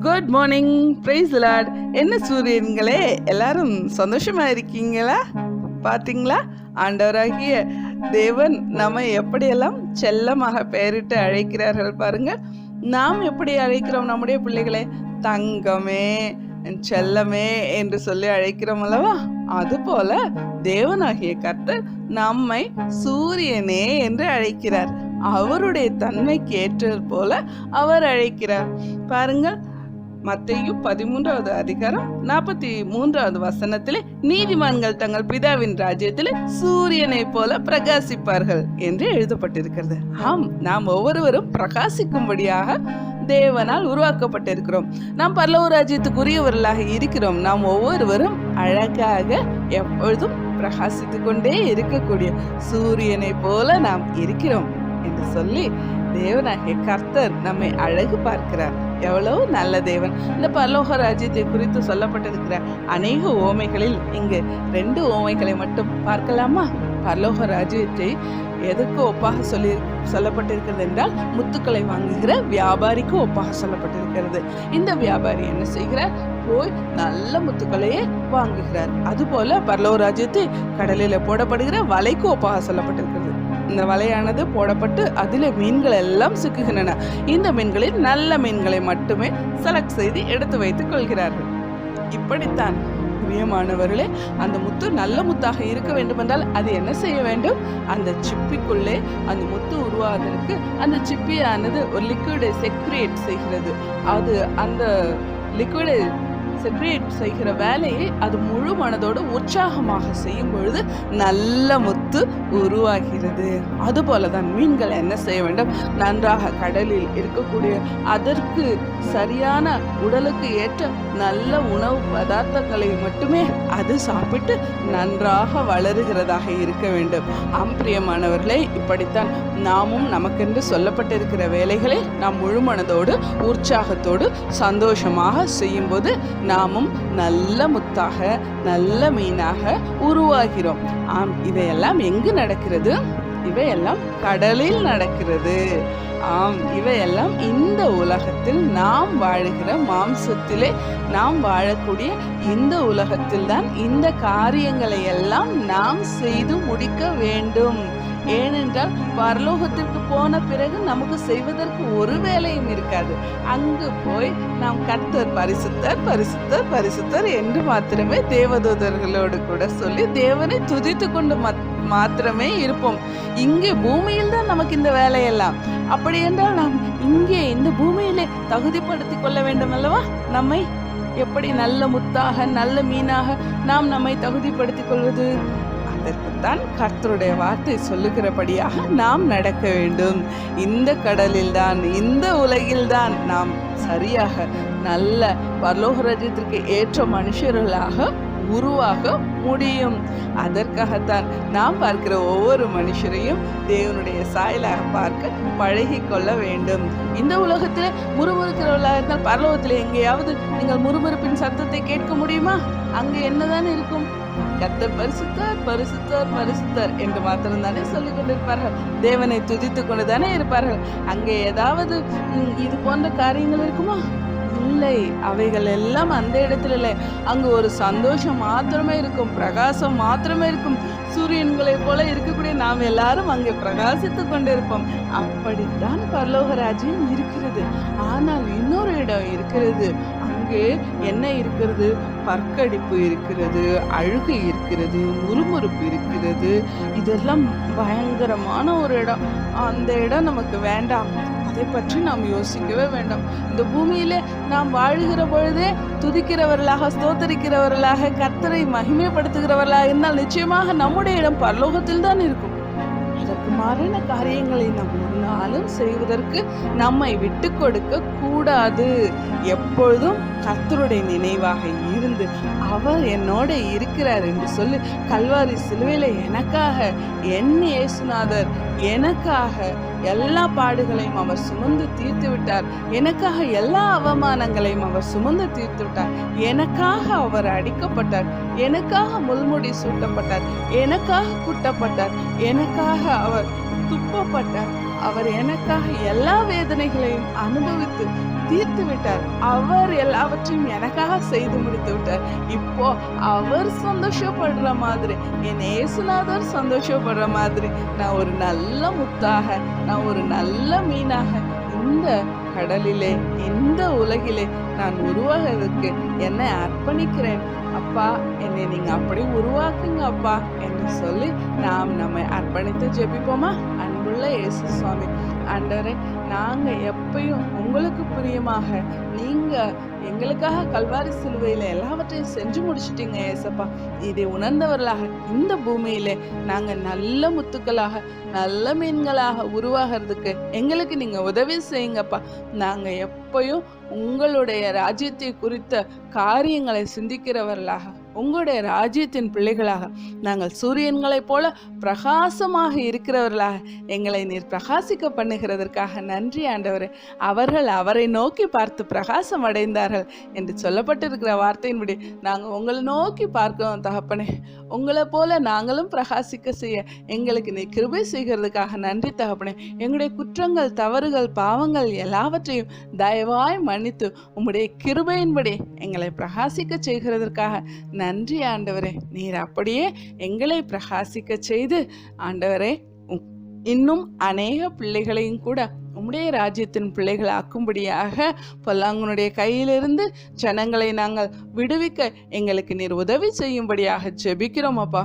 Good morning price Lord என்ன சூரியன்களே எல்லாரும் சந்தோஷமா இருக்கீங்களா? பாத்தீங்களா? ஆண்டவராகிய தேவன் நம்ம எப்படியெல்லாம் செல்லமாக பெயரிட்டு அழைக்கிறார்கள் பாருங்க. நாம் எப்படி அழைக்கிறோம் நம்முடைய பிள்ளைகளை? தங்கமே செல்லமே என்று சொல்லி அழைக்கிறோம் அல்லவா? அதுபோல தேவனாகிய கர்த்தர் நம்மை சூரியனே என்று அழைக்கிறார். அவருடைய தன்மைக்கு ஏற்றது போல அவர் அழைக்கிறார். பாருங்கள் மத்தையும் பதிமூன்றாவது அதிகாரம் நாற்பத்தி மூன்றாவது வசனத்திலே நீதிமான்கள் தங்கள் பிதாவின் ராஜ்யத்திலே சூரியனை போல பிரகாசிப்பார்கள் என்று எழுதப்பட்டிருக்கிறது. ஆம் நாம் ஒவ்வொருவரும் பிரகாசிக்கும்படியாக தேவனால் உருவாக்கப்பட்டிருக்கிறோம். நாம் பல்லவ ராஜ்யத்துக்குரியவர்களாக இருக்கிறோம். நாம் ஒவ்வொருவரும் அழகாக எப்பொழுதும் பிரகாசித்து கொண்டே இருக்கக்கூடிய சூரியனை போல நாம் இருக்கிறோம். என்று சொல்லி தேவனாகிய கர்த்தர் நம்மை அழகு பார்க்கிறார். எவ்வளவு நல்ல தேவன். இந்த பரலோக ராஜ்யத்தை குறித்து சொல்லப்பட்டிருக்கிற அநேக ஓமைகளில் இங்கு ரெண்டு ஓமைகளை மட்டும் பார்க்கலாமா? பரலோக ராஜ்யத்தை எதற்கு ஒப்பாக சொல்லி சொல்லப்பட்டிருக்கிறது என்றால் முத்துக்களை வாங்குகிற வியாபாரிக்கு ஒப்பாக சொல்லப்பட்டிருக்கிறது. இந்த வியாபாரி என்ன செய்கிறார்? போய் நல்ல முத்துக்களையே வாங்குகிறார். அதுபோல பரலோக ராஜ்யத்தை கடலில் போடப்படுகிற வலைக்கு ஒப்பாக சொல்லப்பட்டிருக்கிறது. இந்த வலையானது போடப்பட்டு அதில் மீன்கள் எல்லாம் சிக்குகின்றன. இந்த மீன்களில் நல்ல மீன்களை மட்டுமே செலக்ட் செய்து எடுத்து வைத்துக் கொள்கிறார்கள். இப்படித்தான் பிரியமானவர்களே அந்த முத்து நல்ல முத்தாக இருக்க வேண்டுமென்றால் அது என்ன செய்ய வேண்டும்? அந்த சிப்பிக்குள்ளே அந்த முத்து உருவாவதற்கு அந்த சிப்பியானது ஒரு லிக்விடை செக்ரியேட் செய்கிறது. அது அந்த லிக்விடை செக்ரியேட் செய்கிற வேலையை அது முழு மனதோடு உற்சாகமாக செய்யும் பொழுது நல்ல முத்து உருவாகிறது. அதுபோல தான் மீன்கள் என்ன செய்ய வேண்டும்? நன்றாக கடலில் இருக்கக்கூடிய அதற்கு சரியான உடலுக்கு ஏற்ற நல்ல உணவு பதார்த்தங்களை மட்டுமே அது சாப்பிட்டு நன்றாக வளருகிறதாக இருக்க வேண்டும். அம்பிரியமானவர்களே இப்படித்தான் நாமும் நமக்கென்று சொல்லப்பட்டிருக்கிற வேலைகளை நாம் முழு மனதோடு உற்சாகத்தோடு சந்தோஷமாக செய்யும்போது நாமும் நல்ல முத்தாக நல்ல மீனாக உருவாகிறோம். ஆம் இதையெல்லாம் எங்கு நடக்கிறது? இவையெல்லாம் கடலில் நடக்கிறது. ஆம் இவையெல்லாம் இந்த உலகத்தில் நாம் வாழுகிற மாம்சத்திலே நாம் வாழக்கூடிய இந்த உலகத்தில் தான் இந்த காரியங்களை எல்லாம் நாம் செய்து முடிக்க வேண்டும். ஏனென்றால் பரலோகத்திற்கு போன பிறகு நமக்கு செய்வதற்கு ஒரு வேலையும் இருக்காது. அங்கு போய் நாம் கர்த்தர் பரிசுத்தர் பரிசுத்தர் பரிசுத்தர் என்று மாத்திரமே தேவதூதர்களோடு கூட சொல்லி தேவனை துதித்து கொண்டு மாத்திரமே இருப்போம். இங்கே பூமியில் தான் நமக்கு இந்த வேலையெல்லாம். அப்படி என்றால் நாம் இங்கே இந்த பூமியிலே தகுதிப்படுத்திக் கொள்ள வேண்டும் அல்லவா? நம்மை எப்படி நல்ல முத்தாக நல்ல மீனாக நாம் நம்மை தகுதிப்படுத்திக் கொள்வது? அதற்குத்தான் கர்த்தருடைய வார்த்தை சொல்லுகிறபடியாக நாம் நடக்க வேண்டும். இந்த கடலில்தான் இந்த உலகில்தான் நாம் சரியாக நல்ல பரலோக ராஜ்யத்திற்கு ஏற்ற மனுஷர்களாக உருவாக முடியும். அதற்காகத்தான் நாம் பார்க்கிற ஒவ்வொரு மனுஷரையும் தேவனுடைய சாயலாக பார்க்க பழகி கொள்ள வேண்டும். இந்த உலகத்தில் முறுமுறுக்கிறவர்களாக இருந்தால் பரலோகத்தில் எங்கேயாவது நீங்கள் முறுமுறுப்பின் சத்தத்தை கேட்க முடியுமா? அங்கே என்னதான் இருக்கும்? கத்த பரிசுத்தார் பரிசுத்தார் பரிசுத்தார் என்று மாத்திரம் தானே சொல்லிக் கொண்டிருப்பார்கள் தேவனை துதித்து கொண்டு தானே இருப்பார்கள். அங்கே ஏதாவது இது போன்ற காரியங்கள் இருக்குமா? இல்லை. அவைகள் எல்லாம் அந்த இடத்துல. இல்லை அங்கு ஒரு சந்தோஷம் மாத்திரமே இருக்கும் பிரகாசம் மாத்திரமே இருக்கும். சூரியன்களை போல இருக்கக்கூடிய நாம் எல்லாரும் அங்கே பிரகாசித்து கொண்டிருப்போம். அப்படித்தான் பரலோகராஜ்யம் இருக்கிறது. ஆனால் இன்னொரு இடம் இருக்கிறது. அங்கே என்ன இருக்கிறது? பற்கடிப்பு இருக்கிறது அழுகை இருக்கிறது முறுமுறுப்பு இருக்கிறது. இதெல்லாம் பயங்கரமான ஒரு இடம். அந்த இடம் நமக்கு வேண்டாம். அதை பற்றி நாம் யோசிக்கவே வேண்டாம். இந்த பூமியில நாம் வாழுகிற பொழுதே துதிக்கிறவர்களாக ஸ்தோத்தரிக்கிறவர்களாக கத்தரை மகிமைப்படுத்துகிறவர்களாக இருந்தால் நிச்சயமாக நம்முடைய இடம் பரலோகத்தில் தான் இருக்கும். அதற்கு மாறின காரியங்களை நாம் நாளும் செய்வதற்கு நம்மை விட்டு கொடுக்க கூடாது. எப்பொழுதும் கர்த்தருடைய நினைவாக இருந்து அவர் என்னோட இருக்கிறார் என்று சொல்லி கல்வாரி சிலுவையில் எனக்காக என் இயேசுநாதர் எனக்காக எல்லா பாடுகளையும் அவர் சுமந்து தீர்த்து விட்டார். எனக்காக எல்லா அவமானங்களையும் அவர் சுமந்து தீர்த்து விட்டார். எனக்காக அவர் அடிக்கப்பட்டார். எனக்காக முள்முடி சூட்டப்பட்டார். எனக்காக குட்டப்பட்டார். எனக்காக அவர் துப்பப்பட்டார். அவர் எனக்காக எல்லா வேதனைகளையும் அனுபவித்து தீர்த்து விட்டார். அவர் எல்லாவற்றையும் எனக்காக செய்து முடித்து விட்டார். இப்போ அவர் சந்தோஷப்படுற மாதிரி என் ஏசுநாதர் சந்தோஷப்படுற மாதிரி நான் ஒரு நல்ல முத்தாக நான் ஒரு நல்ல மீனாக இந்த கடலிலே இந்த உலகிலே நான் உருவாகிறதுக்கு என்னை அர்ப்பணிக்கிறேன். அப்பா என்னை நீங்க அப்படி உருவாக்குங்க அப்பா என்று சொல்லி நாம் நம்மை அர்ப்பணித்து ஜெபிப்போமா? அன்புள்ள இயேசு சுவாமி. ஆண்டவரே நாங்கள் எப்பயும் உங்களுக்கு பிரியமாக. நீங்கள் எங்களுக்காக கல்வாரி சிலுவையில் எல்லாவற்றையும் செஞ்சு முடிச்சிட்டீங்க ஏசப்பா. இதை உணர்ந்தவர்களாக இந்த பூமியில் நாங்கள் நல்ல முத்துக்களாக நல்ல மீன்களாக உருவாகிறதுக்கு எங்களுக்கு நீங்கள் உதவி செய்யுங்கப்பா. நாங்கள் எப்பயும் உங்களுடைய ராஜ்யத்தை குறித்த காரியங்களை சிந்திக்கிறவர்களாக. உங்களுடைய ராஜ்யத்தின் பிள்ளைகளாக. நாங்கள் சூரியன்களைப் போல பிரகாசமாக இருக்கிறவர்களாக. எங்களை நீர் பிரகாசிக்க பண்ணுகிறதற்காக நன்றி ஆண்டவரே. அவர்கள் அவரை நோக்கி பார்த்து பிரகாசம் அடைந்தார்கள் என்று சொல்லப்பட்டிருக்கிற வார்த்தையின்படி நாங்கள் உங்களை நோக்கி பார்க்கிறோம் தகப்பனே. உங்களை போல நாங்களும் பிரகாசிக்க செய்ய எங்களுக்கு நீ கிருபை செய்கிறதுக்காக நன்றி தகப்பனே. எங்களுடைய குற்றங்கள் தவறுகள் பாவங்கள் எல்லாவற்றையும் தயவாய் மன்னித்து உம்முடைய கிருபையின்படி எங்களை பிரகாசிக்க செய்கிறதற்காக நன்றி ஆண்டவரே. நீர் அப்படியே எங்களை பிரகாசிக்க செய்து ஆண்டவரே உம் இன்னும் அநேக பிள்ளைகளையும் கூட உம்முடைய ராஜ்யத்தின் பிள்ளைகள் ஆக்கும்படியாக கையிலிருந்து ஜனங்களை நாங்கள் விடுவிக்க எங்களுக்கு நீர் உதவி செய்யும்படியாக ஜெபிக்கிறோம் அப்பா.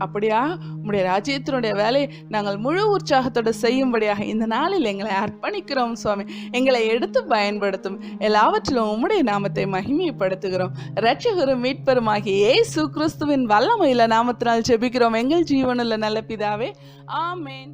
அப்படியா? உம்முடைய ராஜ்யத்தினுடைய வேலையை நாங்கள் முழு உற்சாகத்தோடு செய்யும்படியாக இந்த நாளில் எங்களை அர்ப்பணிக்கிறோம் சுவாமி. எங்களை எடுத்து பயன்படுத்தும். எல்லாவற்றிலும் உம்முடைய நாமத்தை மகிமைப்படுத்துகிறோம். இரட்சகரும் மீட்பெருமாகிய சு கிறிஸ்துவின் வல்லமையில நாமத்தினால் ஜெபிக்கிறோம். எங்கள் ஜீவனுள்ள நல்ல பிதாவே. ஆமேன்.